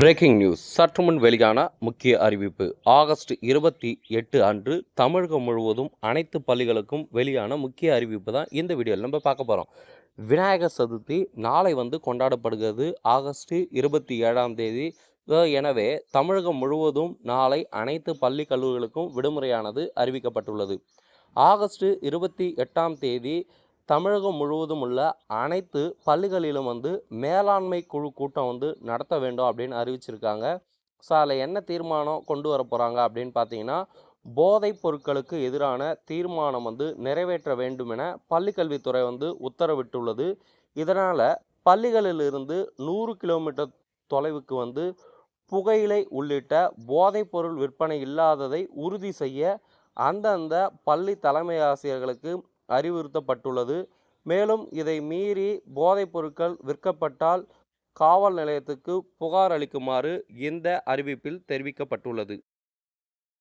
Breaking news சற்று முன் வெளியான முக்கிய அறிவிப்பு. ஆகஸ்ட் இருபத்தி எட்டு அன்று தமிழகம் முழுவதும் அனைத்து பள்ளிகளுக்கும் வெளியான முக்கிய அறிவிப்பு தான் இந்த வீடியோவில் நம்ம பார்க்க போகிறோம் விநாயகர் சதுர்த்தி நாளை வந்து கொண்டாடப்படுகிறது. ஆகஸ்ட் இருபத்தி ஏழாம் தேதி. எனவே தமிழகம் முழுவதும் நாளை அனைத்து பள்ளி கல்லூரிகளுக்கும் விடுமுறையானது அறிவிக்கப்பட்டுள்ளது. ஆகஸ்ட் இருபத்தி எட்டாம் தேதி தமிழகம் முழுவதும் உள்ள அனைத்து பள்ளிகளிலும் வந்து மேலாண்மை குழு கூட்டம் வந்து நடத்த வேண்டும் அப்படின்னு அறிவிச்சிருக்காங்க. ஸோ அதில் என்ன தீர்மானம் கொண்டு வர போகிறாங்க அப்படின்னு பார்த்தீங்கன்னா போதைப் பொருட்களுக்கு எதிரான தீர்மானம் வந்து நிறைவேற்ற வேண்டும் என பள்ளிக்கல்வித்துறை வந்து உத்தரவிட்டுள்ளது. இதனால் பள்ளிகளிலிருந்து நூறு கிலோமீட்டர் தொலைவுக்கு வந்து புகையிலை உள்ளிட்ட போதைப்பொருள் விற்பனை இல்லாததை உறுதி செய்ய அந்தந்த பள்ளி தலைமை ஆசிரியர்களுக்கு அறிவுறுத்தப்பட்டுள்ளது. மேலும் இதை மீறி போதைப் பொருட்கள் விற்கப்பட்டால் காவல் நிலையத்துக்கு புகார் அளிக்குமாறு இந்த அறிவிப்பில் தெரிவிக்கப்பட்டுள்ளது.